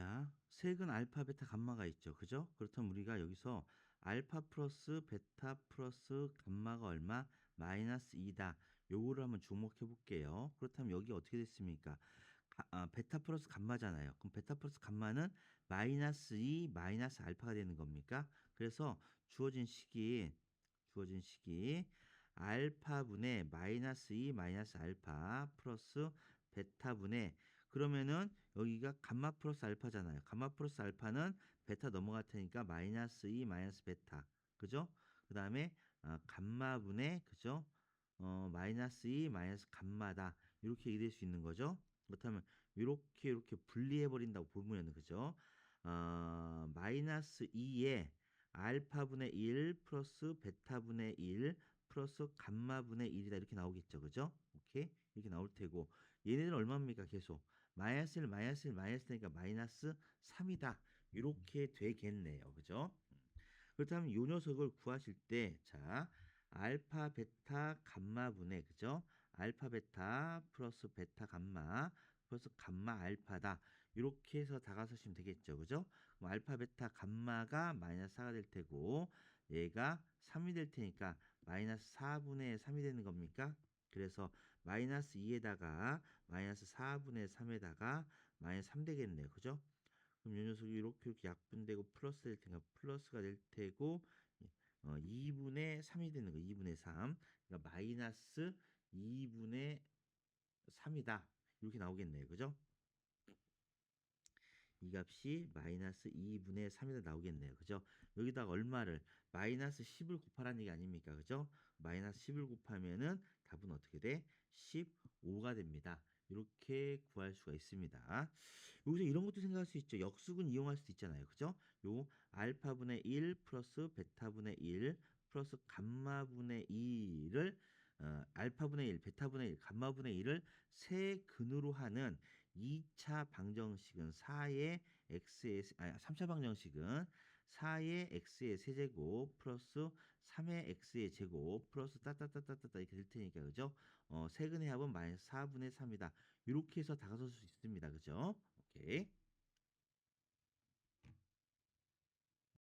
자, 색은 알파, 베타, 감마가 있죠. 그죠? 그렇다면 우리가 여기서 알파 플러스 베타 플러스 감마가 얼마? 마이너스 2다. 요거를 한번 주목해 볼게요. 그렇다면 여기 어떻게 됐습니까? 가- 아, 베타 플러스 감마잖아요. 그럼 베타 플러스 감마는 마이너스 2 마이너스 알파가 되는 겁니까? 그래서 주어진 식이 주어진 식이 알파분의 마이너스 2 마이너스 알파 플러스 베타분의 그러면은 여기가 감마 플러스 알파잖아요. 감마 플러스 알파는 베타 넘어갈 테니까 마이너스 2 마이너스 베타. 그죠? 그 다음에 어, 감마분의 그죠? 어, 마이너스 2 마이너스 감마다. 이렇게 얘기될 수 있는 거죠. 그렇다면 이렇게 이렇게 분리해 버린다고 보면은 그죠? 어, 마이너스 2에 알파분의 1 플러스 베타분의 1 플러스 감마분의 1이다 이렇게 나오겠죠. 그죠? 오케이? 이렇게 나올 테고 얘네들은 얼마입니까? 계속 마이너스 1 마이너스 1 마이너스 되니까 마이너스 3이다. 이렇게 되겠네요. 그죠? 그렇다면 이 녀석을 구하실 때 자, 알파 베타 감마 분의 그죠? 알파 베타 플러스 베타 감마 플러스 감마 알파다. 이렇게 해서 다가서시면 되겠죠. 그죠? 그럼 알파 베타 감마가 마이너스 4가 될 테고 얘가 3이 될 테니까 마이너스 4분의 3이 되는 겁니까? 그래서 마이너스 2에다가 마이너스 4분의 3에다가 마이너스 3 되겠네요. 그죠? 그럼 이 녀석이 이렇게 이렇게 약분되고 플러스 될 테니까 플러스가 될 테고 어, 2분의 3이 되는 거 2분의 3 그러니까 마이너스 2분의 3이다. 이렇게 나오겠네요 그죠 이 값이 마이너스 2분의 3이다 나오겠네요 그죠 여기다가 얼마를 마이너스 10을 곱하라는 얘기 아닙니까 그죠 마이너스 10을 곱하면은 답은 어떻게 돼 15가 됩니다 이렇게 구할 수가 있습니다. 여기서 이런 것도 생각할 수 있죠. 역수근 이용할 수도 있잖아요. 그죠? 요 알파분의 1 플러스 베타분의 1 플러스 감마분의 2를 어, 알파분의 1, 베타분의 1, 감마분의 1을 세 근으로 하는 2차 방정식은 4의 x의 아니 3차 방정식은 4의 x의 세제곱 플러스 3의 x의 제곱 플러스 따따따따따 이렇게 될 테니까 그죠? 어, 세근의 합은 마이너스 4분의 3이다. 이렇게 해서 다가설 수 있습니다. 그죠? 오케이.